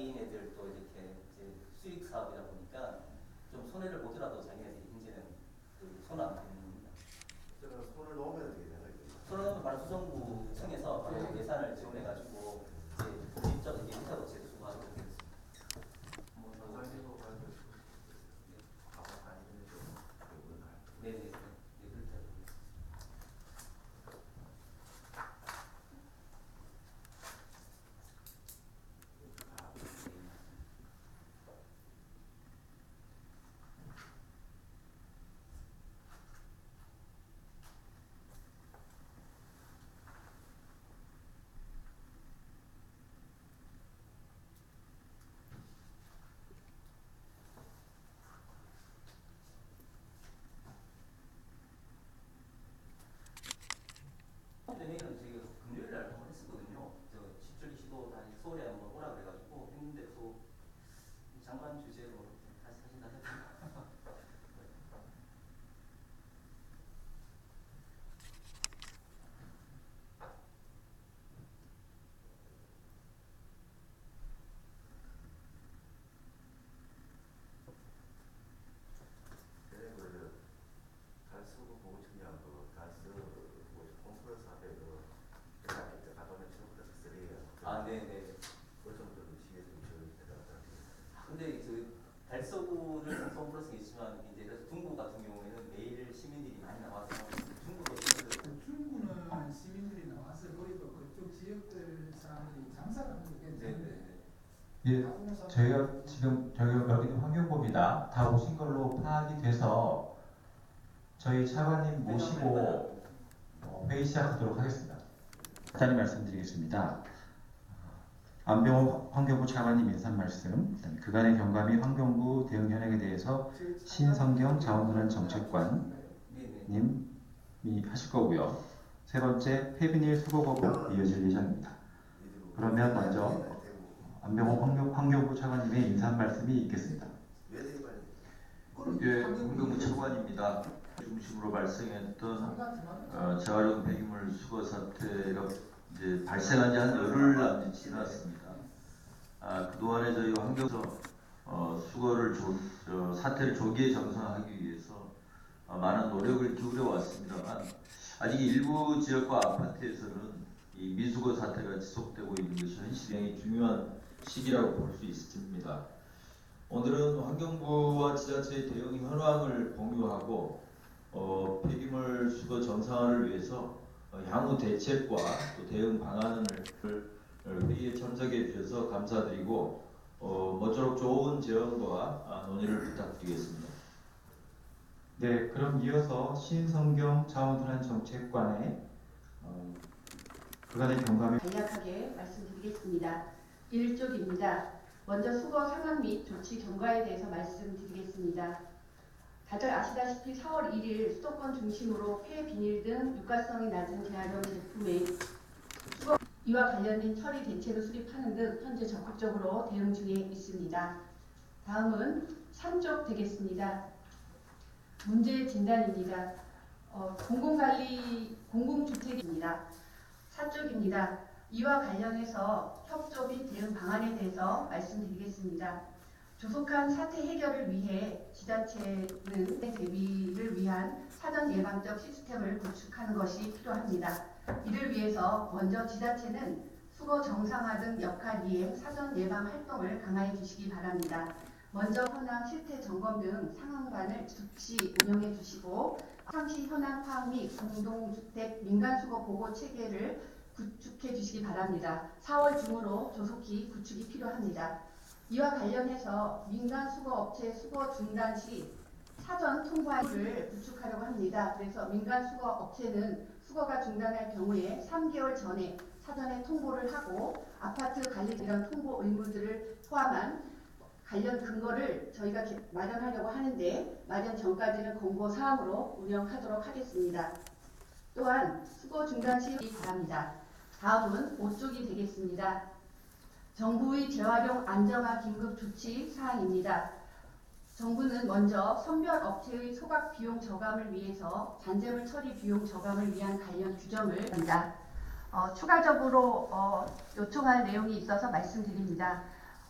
자기네들도 이렇게 이제 수익 사업이다 보니까 좀 손해를 보더라도 자기네들이 이제는 그 손을 안 대는 겁니다. 저는 손을 어떻게 생각해요? 손을 바로 수정부 층에서 바로 네. 예산을 지원해가지고 이제 직접 이렇게 인사도 제수하도록 되겠습니다. 뭐 저- 가지고 가지고 가방 다니는 좀 그런 날. 네네 네 그렇게 하도록 하겠습니다. 다 회의는 저희가 금요일 날 한번 했었거든요. 저 17기 시도 다시 서울에 한번 오라 그래가지고 했는데 또 장관 주제로 다시 하신다 해서 그래 그 달수구 보호청량 그 달수 뭐지 콘프런스 앞에 그 대학 때 가보면 전부 다 쓰레기가 아 네네. 그 정도로 시에 좀 지원이 들어가더라고요. 아, 근데 그 달서구를 선플러스 있지만 이제 그래서 중구 같은 경우에는 매일 시민들이 많이 나와서 중구도 시민들 중구는 시민들이 나와서 그리고 그쪽 지역들 사람들이 장사를 하는 게 괜찮은데 네네. 예, 다른 사람- 저희가 지금 저희가 여기는 환경부입니 다. 다 오신 걸로 파악이 돼서 저희 차관님 모시고 어, 회의 시작하도록 하겠습니다. 간단히 말씀드리겠습니다. 안병호 환경부 차관님 인사 말씀, 그간의 경감이 환경부 대응 현황에 대해서 신성경 자원순환 정책관 네네. 님이 하실 거고요. 세 번째 폐비닐 수거거부 이어질 예정입니다. 그러면 먼저 안병호 환경, 환경부 차관님의 인사 말씀이 있겠습니다. 빨리 예, 환경부 차관입니다. 중심으로 발생했던 어, 재활용 폐기물 수거 사태가 이제 발생한 지 한 열흘 남짓 지났습니다. 아, 그동안에 저희 환경에서 어, 수거를 조, 저, 사태를 조기에 정상화하기 위해서 어, 많은 노력을 기울여 왔습니다만 아직 일부 지역과 아파트에서는 이 미수거 사태가 지속되고 있는 것이 현실의 중요한 시기라고 볼 수 있습니다. 오늘은 환경부와 지자체의 대응 현황을 공유하고 어, 폐기물 수거 정상화를 위해서 어, 향후 대책과 또 대응 방안을 회의에 참석해 주셔서 감사드리고 어, 모쪼록 좋은 제언과 아, 논의를 부탁드리겠습니다. 네, 그럼 이어서 신성경 자원순환 정책관의 어, 그간의 경감이 간략하게 말씀드리겠습니다. 1쪽입니다. 먼저 수거 상황 및 조치 경과에 대해서 말씀드리겠습니다. 다들 아시다시피 4월 1일 수도권 중심으로 폐 비닐 등 유가성이 낮은 재활용 제품의 수거 이와 관련된 처리 대책을 수립하는 등 현재 적극적으로 대응 중에 있습니다. 다음은 3쪽 되겠습니다. 문제 진단입니다. 어, 공공관리 공공주택입니다. 4쪽입니다. 이와 관련해서 협조 및 대응 방안에 대해서 말씀드리겠습니다. 조속한 사태 해결을 위해 지자체는 대비를 위한 사전 예방적 시스템을 구축하는 것이 필요합니다. 이를 위해서 먼저 지자체는 수거 정상화 등 역할 이행 사전 예방 활동을 강화해 주시기 바랍니다. 먼저 현황 실태 점검 등 상황반을 즉시 운영해 주시고 상시 현황 파악 및 공동주택 민간수거 보고 체계를 구축해 주시기 바랍니다. 4월 중으로 조속히 구축이 필요합니다. 이와 관련해서 민간 수거 업체 수거 중단 시 사전 통과를 구축하려고 합니다. 그래서 민간 수거 업체는 수거가 중단할 경우에 3개월 전에 사전에 통보를 하고 아파트 관리 이런 통보 의무들을 포함한 관련 근거를 저희가 개- 마련하려고 하는데 마련 전까지는 공고 사항으로 운영하도록 하겠습니다. 또한 수거 중단 시 바랍니다. 다음은 5쪽이 되겠습니다. 정부의 재활용 안정화 긴급 조치 사항입니다. 정부는 먼저 선별 업체의 소각 비용 저감을 위해서 잔재물 처리 비용 저감을 위한 관련 규정을 합니다. 어, 추가적으로 어, 요청할 내용이 있어서 말씀드립니다.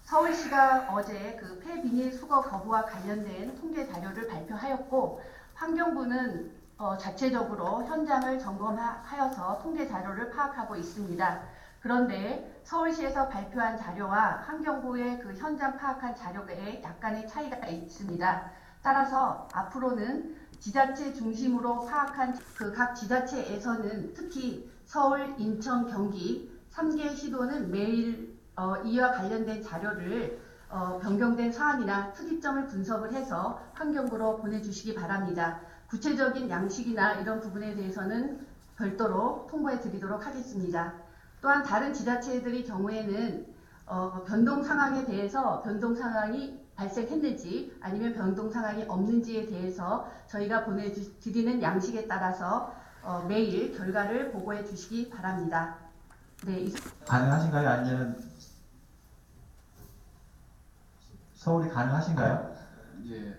서울시가 어제 그 폐비닐 수거 거부와 관련된 통계 자료를 발표하였고 환경부는 어, 자체적으로 현장을 점검하여서 통계 자료를 파악하고 있습니다. 그런데 서울시에서 발표한 자료와 환경부의 그 현장 파악한 자료에 약간의 차이가 있습니다. 따라서 앞으로는 지자체 중심으로 파악한 그 각 지자체에서는 특히 서울, 인천, 경기 3개 시도는 매일 어, 이와 관련된 자료를 어, 변경된 사안이나 특이점을 분석을 해서 환경부로 보내주시기 바랍니다. 구체적인 양식이나 이런 부분에 대해서는 별도로 통보해 드리도록 하겠습니다. 또한 다른 지자체들의 경우에는 어, 변동 상황에 대해서 변동 상황이 발생했는지 아니면 변동 상황이 없는지에 대해서 저희가 보내드리는 양식에 따라서 어, 매일 결과를 보고해 주시기 바랍니다. 네, 이- 가능하신가요? 아니면 서울이 가능하신가요? 예, 어,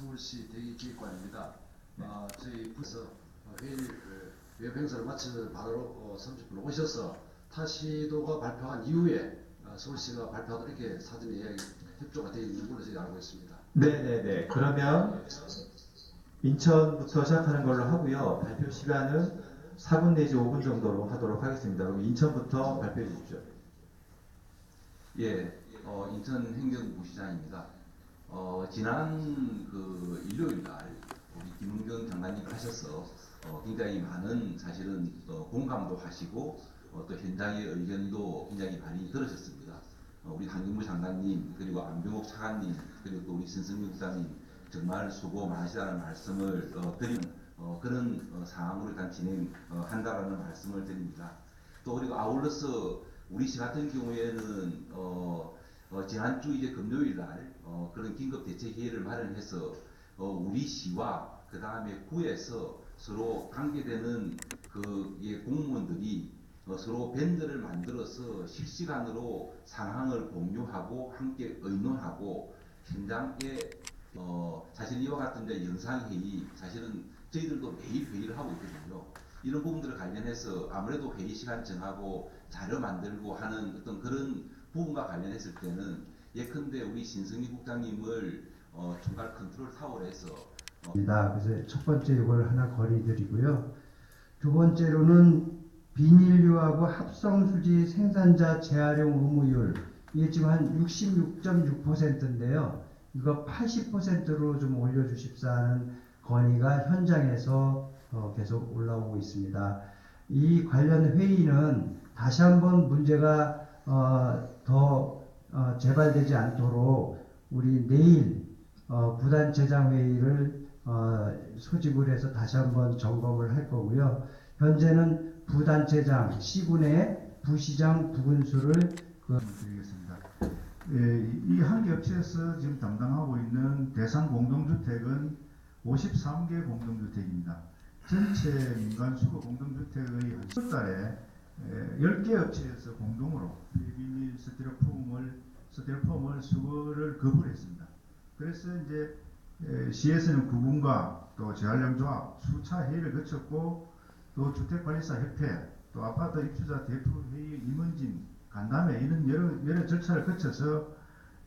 서울시 대기기획관입니다. 어, 저희 부서 어, 회의를 어, 외부 행사를 마치는 바로 어, 30분 오셔서 타 시도가 발표한 이후에 어, 서울시가 발표하도록 이렇게 사전에 예약이 협조가 되어 있는 걸로 저희가 알고 있습니다. 네네네. 그러면 인천부터 시작하는 걸로 하고요. 발표 시간은 4분 내지 5분 정도로 하도록 하겠습니다. 그럼 인천부터 발표해 주십시오. 예, 어, 인천 행정부시장입니다. 어, 지난 그 일요일 날 우리 김은경 장관님 하셔서 어, 굉장히 많은 사실은 어, 공감도 하시고 어, 또 현장의 의견도 굉장히 많이 들으셨습니다. 어, 우리 환경부 장관님 그리고 안병옥 차관님 그리고 또 우리 신승민 국장님 정말 수고 많으시다는 말씀을 어, 드리는 어, 그런 어, 상황으로 일단 진행한다라는 말씀을 드립니다. 또 그리고 아울러서 우리 시 같은 경우에는 어, 어, 지난주 이제 금요일 날 어, 그런 긴급 대책 회의를 마련해서 어, 우리 시와 그 다음에 구에서 서로 관계되는 그 예, 공무원들이 어, 서로 밴드를 만들어서 실시간으로 상황을 공유하고 함께 의논하고 현장에 어, 사실 이와 같은 이제 영상 회의 사실은 저희들도 매일 회의를 하고 있거든요. 이런 부분들을 관련해서 아무래도 회의 시간 정하고 자료 만들고 하는 어떤 그런 부분과 관련했을 때는 예컨대 우리 신승희 국장님을 어, 총괄 컨트롤 타워에서 입니다. 그래서 첫 번째 이걸 하나 건의드리고요. 두 번째로는 비닐류하고 합성수지 생산자 재활용 의무율 이게 지금 한 66.6%인데요. 이거 80%로 좀 올려주십사 하는 건의가 현장에서 어, 계속 올라오고 있습니다. 이 관련 회의는 다시 한번 문제가 어, 더 어, 재발되지 않도록 우리 내일 어, 부단체장 회의를 어, 소집을 해서 다시 한번 점검을 할 거고요. 현재는 부단체장 시군의 부시장 부군수를 드리겠습니다. 예, 이 한개 업체에서 지금 담당하고 있는 대상 공동주택은 53개 공동주택입니다. 전체 민간 수거 공동주택의 한 10달에 10개 업체에서 공동으로 비닐 스티로폼을 스티로폼을 수거를 거부를 했습니다. 그래서 이제 에, 시에서는 구분과 또 재활용조합 수차 회의를 거쳤고 또 주택관리사 협회 또 아파트 입주자 대표회의 임원진 간담회 이런 여러 여러 절차를 거쳐서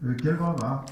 어, 결과가